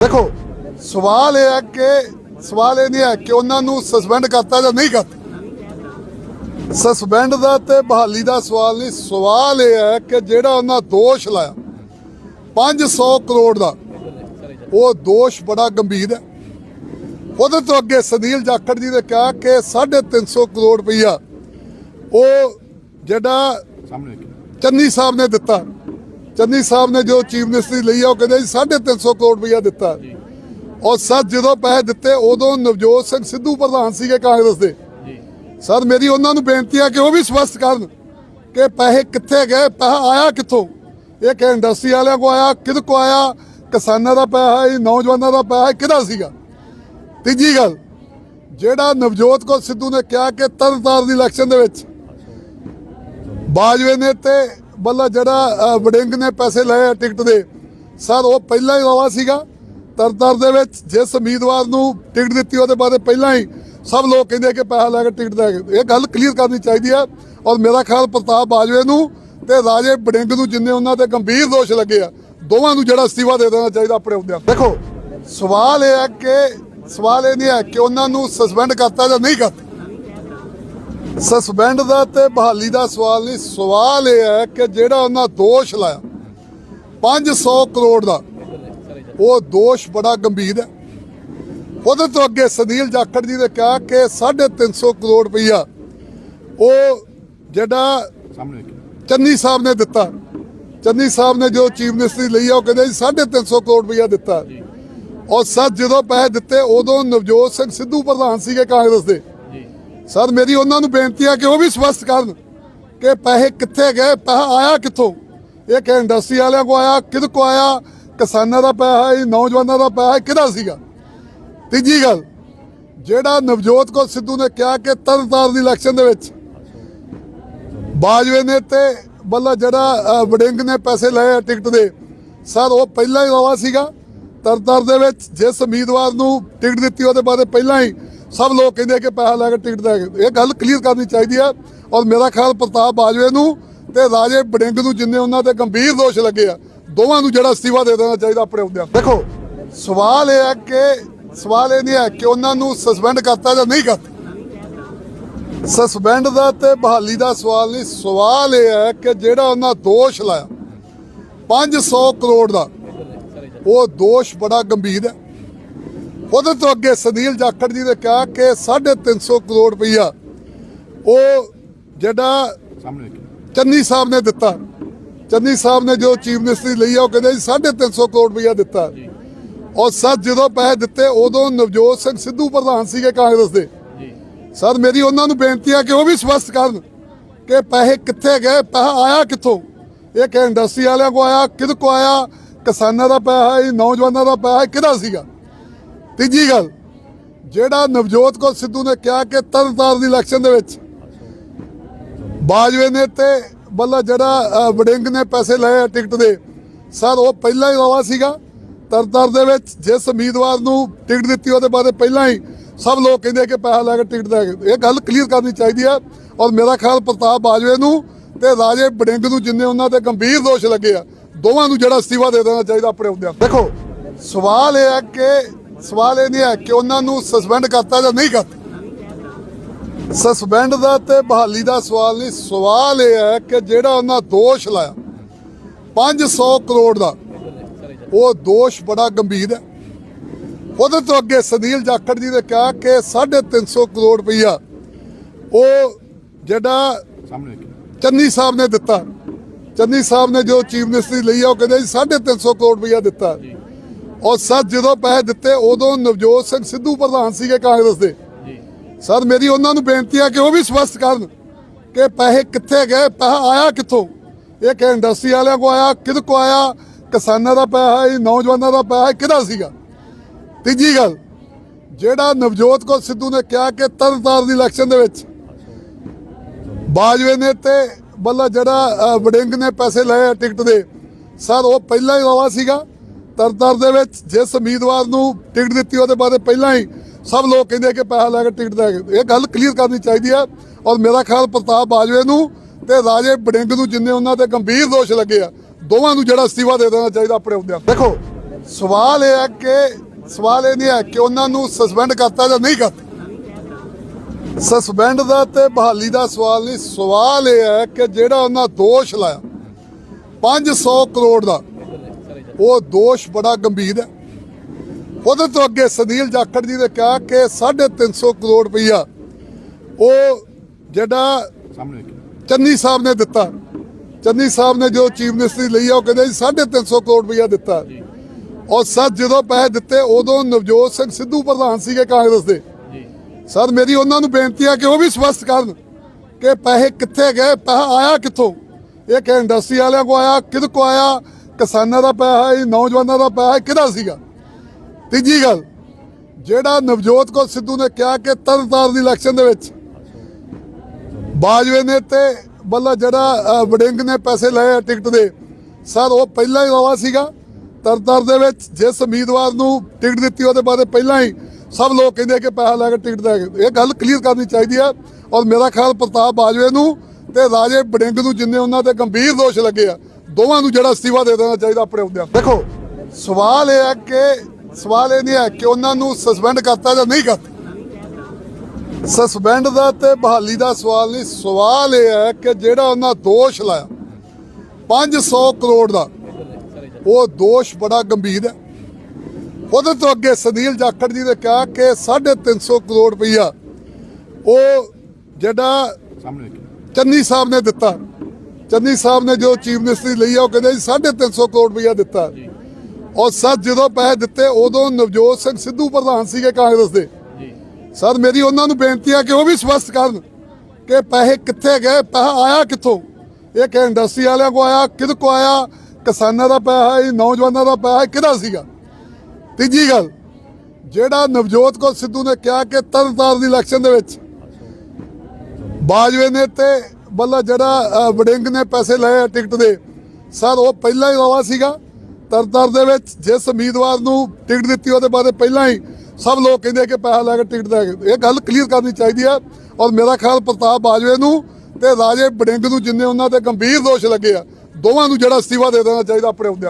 ਦੇਖੋ ਸਵਾਲ ਇਹ ਹੈ ਕਿ ਸਵਾਲ ਇਹ ਨਹੀਂ ਹੈ ਕਿ ਉਹਨਾਂ ਨੂੰ ਸਸਪੈਂਡ ਕਰਤਾ ਜਾਂ ਨਹੀਂ ਕਰਤਾ। ਸਸਪੈਂਡ ਦਾ ਤੇ ਬਹਾਲੀ ਦਾ ਸਵਾਲ ਨਹੀਂ ਸਵਾਲ ਇਹ ਹੈ ਕਿ ਜਿਹੜਾ ਉਹਨਾਂ ਦੋਸ਼ ਲਾਇਆ 500 ਕਰੋੜ ਦਾ ਉਹ ਦੋਸ਼ ਬੜਾ ਗੰਭੀਰ ਹੈ। ਉਹਦੇ ਤੋਂ ਅੱਗੇ ਸੁਨੀਲ ਜਾਖੜ ਜੀ ਨੇ ਕਿਹਾ ਕਿ 350 ਕਰੋੜ ਰੁਪਈਆ ਉਹ ਜਿਹੜਾ ਚੰਨੀ ਸਾਹਿਬ ਨੇ ਦਿੱਤਾ। ਚੰਨੀ ਸਾਹਿਬ ਨੇ ਜੋ ਚੀਫ ਮਿਨਿਸਟਰੀ ਲਈ ਆ ਉਹ ਕਹਿੰਦੇ ਜੀ 350 ਕਰੋੜ ਰੁਪਇਆ ਦਿੱਤਾ। ਔਰ ਸਰ ਜਦੋਂ ਪੈਸੇ ਦਿੱਤੇ ਉਦੋਂ ਨਵਜੋਤ ਸਿੰਘ ਸਿੱਧੂ ਪ੍ਰਧਾਨ ਸੀਗੇ ਕਾਂਗਰਸ ਦੇ। ਸਰ ਮੇਰੀ ਉਹਨਾਂ ਨੂੰ ਬੇਨਤੀ ਆ ਕਿ ਉਹ ਵੀ ਸਪਸ਼ਟ ਕਰਨ ਕਿ ਪੈਸੇ ਕਿੱਥੇ ਗਏ ਪੈਸਾ ਆਇਆ ਕਿੱਥੋਂ? ਇਹ ਕਿ ਇੰਡਸਟਰੀ ਵਾਲਿਆਂ ਕੋ ਆਇਆ ਕਿਹਦੇ ਕੋ ਆਇਆ? ਕਿਸਾਨਾਂ ਦਾ ਪੈਸਾ ਹੈ ਨੌਜਵਾਨਾਂ ਦਾ ਪੈਸਾ ਕਿਹਦਾ ਸੀਗਾ? ਤੀਜੀ ਗੱਲ ਜਿਹੜਾ ਨਵਜੋਤ ਕੌਰ ਸਿੱਧੂ ਨੇ ਕਿਹਾ ਕਿ ਤਰਨਤਾਰਨ ਦੀ ਇਲੈਕਸ਼ਨ ਦੇ ਵਿੱਚ ਬਾਜਵੇ ਨੇ ਤੇ ਬੱਲਾ ਜਿਹੜਾ ਵਡਿੰਗ ਨੇ ਪੈਸੇ ਲਏ ਟਿਕਟ ਦੇ। ਸਰ ਉਹ ਪਹਿਲਾਂ ਹੀ ਰੌਲਾ ਸੀਗਾ। ਤਰਤਰ ਦੇ ਵਿੱਚ ਜਿਸ ਉਮੀਦਵਾਰ ਨੂੰ ਟਿਕਟ ਦਿੱਤੀ, ਉਹਦੇ ਬਾਰੇ ਪਹਿਲਾਂ ਹੀ ਸਭ ਲੋਕ ਕਹਿੰਦੇ ਕਿ ਪੈਸਾ ਲੈ ਕੇ ਟਿਕਟ ਲੈ ਗਏ ਇਹ ਗੱਲ ਕਲੀਅਰ ਕਰਨੀ ਚਾਹੀਦੀ ਹੈ ਔਰ ਮੇਰਾ ਖਿਆਲ ਪ੍ਰਤਾਪ ਬਾਜਵੇ ਨੂੰ ਤੇ ਰਾਜੇ ਵੜਿੰਗ ਨੂੰ ਜਿੰਨੇ ਉਹਨਾਂ ਤੇ ਗੰਭੀਰ ਦੋਸ਼ ਲੱਗੇ ਆ, ਦੋਵਾਂ ਨੂੰ ਜਿਹੜਾ ਅਸਤੀਫਾ ਦੇ ਦੇਣਾ ਚਾਹੀਦਾ ਆਪਣੇ ਅਹੁਦਿਆਂ ਦੇਖੋ, ਸਵਾਲ ਇਹ ਹੈ ਕਿ, ਸਵਾਲ ਇਹ ਨਹੀਂ ਹੈ ਕਿ ਉਹਨਾਂ ਨੂੰ ਸਸਪੈਂਡ ਕਰਤਾ ਜਾਂ ਨਹੀਂ ਕਰਤਾ। ਸਸਪੈਂਡ ਦਾ ਤੇ ਬਹਾਲੀ ਦਾ ਸਵਾਲ ਨਹੀਂ, ਸਵਾਲ ਇਹ ਹੈ ਕਿ ਜਿਹੜਾ ਉਹਨਾਂ ਦੋਸ਼ ਲਾਇਆ 500 ਕਰੋੜ ਦਾ, ਉਹ ਦੋਸ਼ ਬੜਾ ਗੰਭੀਰ ਹੈ। ਉਹਦੇ ਤੋਂ ਅੱਗੇ ਸੁਨੀਲ ਜਾਖੜ ਜੀ ਨੇ ਕਿਹਾ ਕਿ 350 ਕਰੋੜ ਰੁਪਈਆ ਉਹ ਜਿਹੜਾ ਚੰਨੀ ਸਾਹਿਬ ਨੇ ਦਿੱਤਾ, ਚੰਨੀ ਸਾਹਿਬ ਨੇ ਜੋ ਚੀਫ ਮਿਨਿਸਟਰੀ ਲਈ ਆ, ਉਹ ਕਹਿੰਦੇ ਜੀ 350 ਕਰੋੜ ਰੁਪਈਆ ਦਿੱਤਾ। ਔਰ ਸੱਚ ਜਦੋਂ ਪੈਸੇ ਦਿੱਤੇ, ਉਦੋਂ ਨਵਜੋਤ ਸਿੰਘ ਸਿੱਧੂ ਪ੍ਰਧਾਨ ਸੀਗੇ ਕਾਂਗਰਸ ਦੇ। ਸਰ ਮੇਰੀ ਉਹਨਾਂ ਨੂੰ ਬੇਨਤੀ ਆ ਕਿ ਉਹ ਵੀ ਸਪਸ਼ਟ ਕਰਨ ਕਿ ਪੈਸੇ ਕਿੱਥੇ ਗਏ ਪੈਸਾ ਆਇਆ ਕਿੱਥੋਂ? ਇਹ ਕਿ ਇੰਡਸਟਰੀ ਵਾਲਿਆਂ ਕੋ ਆਇਆ ਕਿਹਦੇ ਕੋ ਆਇਆ? ਕਿਸਾਨਾਂ ਦਾ ਪੈਸਾ ਹੈ ਨੌਜਵਾਨਾਂ ਦਾ ਪੈਸਾ ਹੈ, ਕਿਹਦਾ ਸੀਗਾ? ਤੀਜੀ ਗੱਲ ਜਿਹੜਾ ਨਵਜੋਤ ਕੌਰ ਸਿੱਧੂ ਨੇ ਕਿਹਾ ਕਿ ਤਰਨਤਾਰਨ ਦੀ ਇਲੈਕਸ਼ਨ ਦੇ ਵਿੱਚ ਬਾਜਵੇ ਨੇ ਤੇ ਬੱਲਾ ਜਿਹੜਾ ਵਡਿੰਗ ਨੇ ਪੈਸੇ ਲਏ ਟਿਕਟ ਦੇ ਸਰ ਉਹ ਪਹਿਲਾਂ ਹੀ ਰਵਾ ਸੀਗਾ। ਤਰਤਰ ਦੇ ਵਿੱਚ ਜਿਸ ਉਮੀਦਵਾਰ ਨੂੰ ਟਿਕਟ ਦਿੱਤੀ ਉਹਦੇ ਬਾਰੇ ਪਹਿਲਾਂ ਹੀ ਸਭ ਲੋਕ ਕਹਿੰਦੇ ਕਿ ਪੈਸਾ ਲੈ ਕੇ ਟਿਕਟ ਲੈ ਕੇ। ਇਹ ਗੱਲ ਕਲੀਅਰ ਕਰਨੀ ਚਾਹੀਦੀ ਹੈ ਔਰ ਮੇਰਾ ਖਿਆਲ ਪ੍ਰਤਾਪ ਬਾਜਵੇ ਨੂੰ ਤੇ ਰਾਜੇ ਬੜਿੰਗ ਨੂੰ ਜਿੰਨੇ ਉਹਨਾਂ ਤੇ ਗੰਭੀਰ ਦੋਸ਼ ਲੱਗੇ ਆ, ਦੋਵਾਂ ਨੂੰ ਜਿਹੜਾ ਅਸਤੀਫਾ ਦੇ ਦੇਣਾ ਚਾਹੀਦਾ ਆਪਣੇ ਅਹੁਦਿਆਂ ਦੇਖੋ, ਸਵਾਲ ਇਹ ਹੈ ਕਿ, ਸਵਾਲ ਇਹ ਨਹੀਂ ਹੈ ਕਿ ਉਹਨਾਂ ਨੂੰ ਸਸਪੈਂਡ ਕਰਤਾ ਜਾਂ ਨਹੀਂ ਕਰਤਾ। ਸਸਪੈਂਡ ਦਾ ਤੇ ਬਹਾਲੀ ਦਾ ਸਵਾਲ ਨਹੀਂ, ਸਵਾਲ ਇਹ ਹੈ ਕਿ ਜਿਹੜਾ ਉਹਨਾਂ ਦੋਸ਼ ਲਾਇਆ 500 ਕਰੋੜ ਦਾ, ਉਹ ਦੋਸ਼ ਬੜਾ ਗੰਭੀਰ ਹੈ। ਉਹਦੇ ਤੋਂ ਅੱਗੇ ਸੁਨੀਲ ਜਾਖੜ ਜੀ ਨੇ ਕਿਹਾ ਕਿ 350 ਕਰੋੜ ਰੁਪਈਆ ਉਹ ਜਿਹੜਾ ਚੰਨੀ ਸਾਹਿਬ ਨੇ ਦਿੱਤਾ। ਚੰਨੀ ਸਾਹਿਬ ਨੇ ਜੋ ਚੀਫ ਮਿਨਿਸਟਰੀ ਲਈ ਆ ਉਹ ਕਹਿੰਦੇ ਜੀ 350 ਕਰੋੜ ਰੁਪਈਆ ਦਿੱਤਾ। ਔਰ ਸਰ ਜਦੋਂ ਪੈਸੇ ਦਿੱਤੇ ਉਦੋਂ ਨਵਜੋਤ ਸਿੰਘ ਸਿੱਧੂ ਪ੍ਰਧਾਨ ਸੀਗੇ ਕਾਂਗਰਸ ਦੇ। ਸਰ ਮੇਰੀ ਉਹਨਾਂ ਨੂੰ ਬੇਨਤੀ ਆ ਕਿ ਉਹ ਵੀ ਸਪਸ਼ਟ ਕਰਨ ਕਿ ਪੈਸੇ ਕਿੱਥੇ ਗਏ ਪੈਸਾ ਆਇਆ ਕਿੱਥੋਂ? ਇਹ ਕਿ ਇੰਡਸਟਰੀ ਵਾਲਿਆਂ ਕੋ ਆਇਆ ਕਿਹਦੇ ਕੋ ਆਇਆ? ਕਿਸਾਨਾਂ ਦਾ ਪੈਸਾ ਹੈ ਨੌਜਵਾਨਾਂ ਦਾ ਪੈਸਾ ਹੈ, ਕਿਹਦਾ ਸੀਗਾ? ਤੀਜੀ ਗੱਲ ਜਿਹੜਾ ਨਵਜੋਤ ਕੌਰ ਸਿੱਧੂ ਨੇ ਕਿਹਾ ਕਿ ਤਰਨਤਾਰਨ ਦੀ ਇਲੈਕਸ਼ਨ ਦੇ ਵਿੱਚ ਬਾਜਵੇ ਨੇ ਤੇ ਬੱਲਾ ਜਿਹੜਾ ਅ, ਨੇ ਪੈਸੇ ਲਏ ਟਿਕਟ ਦੇ ਸਰ ਉਹ ਪਹਿਲਾਂ ਹੀ ਰਵਾ ਸੀਗਾ। ਤਰਤਰ ਦੇ ਵਿੱਚ ਜਿਸ ਉਮੀਦਵਾਰ ਨੂੰ ਟਿਕਟ ਦਿੱਤੀ ਉਹਦੇ ਬਾਰੇ ਪਹਿਲਾਂ ਹੀ ਸਭ ਲੋਕ ਕਹਿੰਦੇ ਕਿ ਪੈਸਾ ਲੈ ਕੇ ਟਿਕਟ ਲੈ ਕੇ ਇਹ ਗੱਲ ਕਲੀਅਰ ਕਰਨੀ ਚਾਹੀਦੀ ਹੈ ਔਰ ਮੇਰਾ ਖਿਆਲ ਪ੍ਰਤਾਪ ਬਾਜਵੇ ਨੂੰ ਤੇ ਰਾਜੇ ਵੜਿੰਗ ਨੂੰ ਜਿੰਨੇ ਉਹਨਾਂ ਤੇ ਗੰਭੀਰ ਦੋਸ਼ ਲੱਗੇ ਆ ਦੋਵਾਂ ਨੂੰ ਜਿਹੜਾ ਅਸਤੀਫਾ ਦੇ ਦੇਣਾ ਚਾਹੀਦਾ ਆਪਣੇ ਹੁੰਦਿਆਂ ਦੇਖੋ ਸਵਾਲ ਇਹ ਹੈ ਕਿ ਸਵਾਲ ਇਹ ਨਹੀਂ ਹੈ ਕਿ ਉਹਨਾਂ ਨੂੰ ਸਸਪੈਂਡ ਕਰਤਾ ਜਾਂ ਨਹੀਂ ਕਰਤਾ। ਸਸਪੈਂਡ ਦਾ ਤੇ ਬਹਾਲੀ ਦਾ ਸਵਾਲ ਨਹੀਂ ਸਵਾਲ ਇਹ ਹੈ ਕਿ ਜਿਹੜਾ ਉਹਨਾਂ ਦੋਸ਼ ਲਾਇਆ 500 ਕਰੋੜ ਦਾ ਉਹ ਦੋਸ਼ ਬੜਾ ਗੰਭੀਰ ਹੈ। ਉਹਦੇ ਤੋਂ ਅੱਗੇ ਸੁਨੀਲ ਜਾਖੜ ਜੀ ਨੇ ਕਿਹਾ ਕਿ 350 ਕਰੋੜ ਰੁਪਈਆ ਉਹ ਜਿਹੜਾ ਚੰਨੀ ਸਾਹਿਬ ਨੇ ਦਿੱਤਾ। ਚੰਨੀ ਸਾਹਿਬ ਨੇ ਜੋ ਚੀਫ ਮਿਨਿਸਟਰੀ ਲਈ ਆ ਉਹ ਕਹਿੰਦੇ ਜੀ 350 ਕਰੋੜ ਰੁਪਈਆ ਦਿੱਤਾ। ਔਰ ਸਰ ਜਦੋਂ ਪੈਸੇ ਦਿੱਤੇ ਉਦੋਂ ਨਵਜੋਤ ਸਿੰਘ ਸਿੱਧੂ ਪ੍ਰਧਾਨ ਸੀਗੇ ਕਾਂਗਰਸ ਦੇ। ਸਰ ਮੇਰੀ ਉਹਨਾਂ ਨੂੰ ਬੇਨਤੀ ਆ ਕਿ ਉਹ ਵੀ ਸਪਸ਼ਟ ਕਰਨ ਕਿ ਪੈਸੇ ਕਿੱਥੇ ਗਏ ਪੈਸਾ ਆਇਆ ਕਿੱਥੋਂ? ਇਹ ਕਿ ਇੰਡਸਟਰੀ ਵਾਲਿਆਂ ਕੋ ਆਇਆ ਕਿਹਦੇ ਕੋ ਆਇਆ? ਕਿਸਾਨਾਂ ਦਾ ਪੈਸਾ ਹੈ ਨੌਜਵਾਨਾਂ ਦਾ ਪੈਸਾ ਕਿਹਦਾ ਸੀਗਾ? ਤੀਜੀ ਗੱਲ ਜਿਹੜਾ ਨਵਜੋਤ ਕੌਰ ਸਿੱਧੂ ਨੇ ਕਿਹਾ ਕਿ ਤਰਨਤਾਰਨ ਦੀ ਇਲੈਕਸ਼ਨ ਦੇ ਵਿੱਚ ਬਾਜਵੇ ਨੇ ਤੇ ਬੱਲਾ ਜਿਹੜਾ ਅ, ਵੜਿੰਗ ਨੇ ਪੈਸੇ ਲਏ ਟਿਕਟ ਦੇ ਸਰ ਉਹ ਪਹਿਲਾਂ ਹੀ ਰਵਾ ਸੀਗਾ। ਤਰਤਰ ਦੇ ਵਿੱਚ ਜਿਸ ਉਮੀਦਵਾਰ ਨੂੰ ਟਿਕਟ ਦਿੱਤੀ ਉਹਦੇ ਬਾਰੇ ਪਹਿਲਾਂ ਹੀ ਸਭ ਲੋਕ ਕਹਿੰਦੇ ਕਿ ਪੈਸਾ ਲੈ ਕੇ ਟਿਕਟ ਲੈ ਕੇ ਇਹ ਗੱਲ ਕਲੀਅਰ ਕਰਨੀ ਚਾਹੀਦੀ ਹੈ ਔਰ ਮੇਰਾ ਖਿਆਲ ਪ੍ਰਤਾਪ ਬਾਜਵੇ ਨੂੰ ਤੇ ਰਾਜੇ ਬੜਿੰਗ ਨੂੰ ਜਿੰਨੇ ਉਹਨਾਂ ਤੇ ਗੰਭੀਰ ਦੋਸ਼ ਲੱਗੇ ਆ, ਦੋਵਾਂ ਨੂੰ ਜਿਹੜਾ ਅਸਤੀਫਾ ਦੇ ਦੇਣਾ ਚਾਹੀਦਾ ਆਪਣੇ ਅਹੁਦਿਆਂ ਦੇਖੋ, ਸਵਾਲ ਇਹ ਹੈ ਕਿ ਸਵਾਲ ਇਹ ਨਹੀਂ ਹੈ ਕਿ ਉਹਨਾਂ ਨੂੰ ਸਸਪੈਂਡ ਕਰਤਾ ਜਾਂ ਨਹੀਂ ਕਰਤਾ। ਸਸਪੈਂਡ ਦਾ ਤੇ ਬਹਾਲੀ ਦਾ ਸਵਾਲ ਨਹੀਂ, ਸਵਾਲ ਇਹ ਹੈ ਕਿ ਜਿਹੜਾ ਉਹਨਾਂ ਦੋਸ਼ ਲਾਇਆ 500 ਕਰੋੜ ਦਾ ਉਹ ਦੋਸ਼ ਬੜਾ ਗੰਭੀਰ ਹੈ। ਉਹਦੇ ਤੋਂ ਅੱਗੇ ਸੁਨੀਲ ਜਾਖੜ ਜੀ ਨੇ ਕਿਹਾ ਕਿ 350 ਕਰੋੜ ਰੁਪਈਆ ਉਹ ਜਿਹੜਾ ਸਾਹਮਣੇ ਚੰਨੀ ਸਾਹਿਬ ਨੇ ਦਿੱਤਾ। ਚੰਨੀ ਸਾਹਿਬ ਨੇ ਜੋ ਚੀਫ ਮਿਨਿਸਟਰੀ ਲਈ ਆ ਉਹ ਕਹਿੰਦੇ ਜੀ 350 ਕਰੋੜ ਰੁਪਈਆ ਦਿੱਤਾ। ਔਰ ਸਰ ਜਦੋਂ ਪੈਸੇ ਦਿੱਤੇ ਉਦੋਂ ਨਵਜੋਤ ਸਿੰਘ ਸਿੱਧੂ ਪ੍ਰਧਾਨ ਸੀਗੇ ਕਾਂਗਰਸ ਦੇ। ਸਰ ਮੇਰੀ ਉਹਨਾਂ ਨੂੰ ਬੇਨਤੀ ਆ ਕਿ ਉਹ ਵੀ ਸਪਸ਼ਟ ਕਰਨ ਕਿ ਪੈਸੇ ਕਿੱਥੇ ਗਏ ਪੈਸਾ ਆਇਆ ਕਿੱਥੋਂ? ਇਹ ਕਿ ਇੰਡਸਟਰੀ ਵਾਲਿਆਂ ਕੋ ਆਇਆ ਕਿਹਦੇ ਕੋ ਆਇਆ? ਕਿਸਾਨਾਂ ਦਾ ਪੈਸਾ ਹੈ ਨੌਜਵਾਨਾਂ ਦਾ ਪੈਸਾ ਕਿਹਦਾ ਸੀਗਾ? ਤੀਜੀ ਗੱਲ, ਜਿਹੜਾ ਨਵਜੋਤ ਕੌਰ ਸਿੱਧੂ ਨੇ ਕਿਹਾ ਕਿ ਤਰਨਤਾਰਨ ਦੀ ਇਲੈਕਸ਼ਨ ਦੇ ਵਿੱਚ, ਬਾਜਵੇ ਨੇ ਤੇ ਬੱਲਾ ਜਿਹੜਾ ਵਡਿੰਗ ਨੇ ਪੈਸੇ ਲਏ ਟਿਕਟ ਦੇ, ਸਰ ਉਹ ਪਹਿਲਾਂ ਹੀ ਰਵਾ ਸੀਗਾ। ਤਰਨਤਾਰਨ ਦੇ ਵਿੱਚ ਜਿਸ ਉਮੀਦਵਾਰ ਨੂੰ ਟਿਕਟ ਦਿੱਤੀ, ਉਹਦੇ ਬਾਰੇ ਪਹਿਲਾਂ ਹੀ ਸਭ ਲੋਕ ਕਹਿੰਦੇ ਕਿ ਪੈਸਾ ਲੈ ਕੇ ਟਿਕਟ ਲੈ ਗਏ ਇਹ ਗੱਲ ਕਲੀਅਰ ਕਰਨੀ ਚਾਹੀਦੀ ਆ। ਔਰ ਮੇਰਾ ਖਿਆਲ ਪ੍ਰਤਾਪ ਬਾਜਵੇ ਨੂੰ ਤੇ ਰਾਜੇ ਵੜਿੰਗ ਨੂੰ ਜਿੰਨੇ ਉਹਨਾਂ ਤੇ ਗੰਭੀਰ ਦੋਸ਼ ਲੱਗੇ ਆ ਦੋਵਾਂ ਨੂੰ ਜਿਹੜਾ ਅਸਤੀਫਾ ਦੇ ਦੇਣਾ ਚਾਹੀਦਾ ਆਪਣੇ ਅਹੁਦਿਆਂ ਤੋਂ। ਦੇਖੋ ਸਵਾਲ ਇਹ ਹੈ ਕਿ ਸਵਾਲ ਇਹ ਨਹੀਂ ਹੈ ਕਿ ਉਹਨਾਂ ਨੂੰ ਸਸਪੈਂਡ ਕਰਤਾ ਜਾਂ ਨਹੀਂ ਕਰਤਾ। ਸਸਪੈਂਡ ਦਾ ਤੇ ਬਹਾਲੀ ਦਾ ਸਵਾਲ ਨਹੀਂ ਸਵਾਲ ਇਹ ਹੈ ਕਿ ਜਿਹੜਾ ਉਹਨਾਂ ਦੋਸ਼ ਲਾਇਆ 500 ਕਰੋੜ ਦਾ ਉਹ ਦੋਸ਼ ਬੜਾ ਗੰਭੀਰ ਹੈ। ਉਹਦੇ ਤੋਂ ਅੱਗੇ ਸੁਨੀਲ ਜਾਖੜ ਜੀ ਨੇ ਕਿਹਾ ਕਿ 350 ਕਰੋੜ ਰੁਪਈਆ ਉਹ ਜਿਹੜਾ ਚੰਨੀ ਸਾਹਿਬ ਨੇ ਦਿੱਤਾ। ਚੰਨੀ ਸਾਹਿਬ ਨੇ ਜੋ ਚੀਫ ਮਿਨਿਸਟਰੀ ਲਈ ਆ ਉਹ ਕਹਿੰਦੇ ਜੀ 350 ਕਰੋੜ ਰੁਪਈਆ ਦਿੱਤਾ। ਔਰ ਸਰ ਜਦੋਂ ਪੈਸੇ ਦਿੱਤੇ ਉਦੋਂ ਨਵਜੋਤ ਸਿੰਘ ਸਿੱਧੂ ਪ੍ਰਧਾਨ ਸੀਗੇ ਕਾਂਗਰਸ ਦੇ। ਸਰ ਮੇਰੀ ਉਹਨਾਂ ਨੂੰ ਬੇਨਤੀ ਆ ਕਿ ਉਹ ਵੀ ਸਪਸ਼ਟ ਕਰਨ ਕਿ ਪੈਸੇ ਕਿੱਥੇ ਗਏ ਪੈਸਾ ਆਇਆ ਕਿੱਥੋਂ? ਇਹ ਕਿ ਇੰਡਸਟਰੀ ਵਾਲਿਆਂ ਕੋ ਆਇਆ ਕਿਹਦੇ ਕੋ ਆਇਆ? ਕਿਸਾਨਾਂ ਦਾ ਪੈਸਾ ਹੈ ਨੌਜਵਾਨਾਂ ਦਾ ਪੈਸਾ ਹੈ ਕਿਹਦਾ ਸੀਗਾ? ਤੀਜੀ ਗੱਲ ਜਿਹੜਾ ਨਵਜੋਤ ਕੌਰ ਸਿੱਧੂ ਨੇ ਕਿਹਾ ਕਿ ਤਰਨਤਾਰਨ ਦੀ ਇਲੈਕਸ਼ਨ ਦੇ ਵਿੱਚ ਬਾਜਵੇ ਨੇ ਤੇ ਬੱਲਾ ਜਿਹੜਾ ਵਡਿੰਗ ਨੇ ਪੈਸੇ ਲਏ ਟਿਕਟ ਦੇ। ਸਰ, ਉਹ ਪਹਿਲਾਂ ਹੀ ਰੌਲਾ ਸੀਗਾ। ਤਰਨਤਾਰਨ ਦੇ ਵਿੱਚ ਜਿਸ ਉਮੀਦਵਾਰ ਨੂੰ ਟਿਕਟ ਦਿੱਤੀ, ਉਹਦੇ ਬਾਰੇ ਪਹਿਲਾਂ ਹੀ ਸਭ ਲੋਕ ਕਹਿੰਦੇ ਕਿ ਪੈਸਾ ਲੈ ਕੇ ਟਿਕਟ ਲੈ ਕੇ ਇਹ ਗੱਲ ਕਲੀਅਰ ਕਰਨੀ ਚਾਹੀਦੀ ਆ। ਔਰ ਮੇਰਾ ਖਿਆਲ ਪ੍ਰਤਾਪ ਬਾਜਵੇ ਨੂੰ ਤੇ ਰਾਜੇ ਵੜਿੰਗ ਨੂੰ ਜਿੰਨੇ ਉਹਨਾਂ ਤੇ ਗੰਭੀਰ ਦੋਸ਼ ਲੱਗੇ ਆ, ਦੋਵਾਂ ਨੂੰ ਜਿਹੜਾ ਅਸਤੀਫਾ ਦੇ ਦੇਣਾ ਚਾਹੀਦਾ ਆਪਣੇ ਅਹੁਦਿਆਂ ਤੋਂ।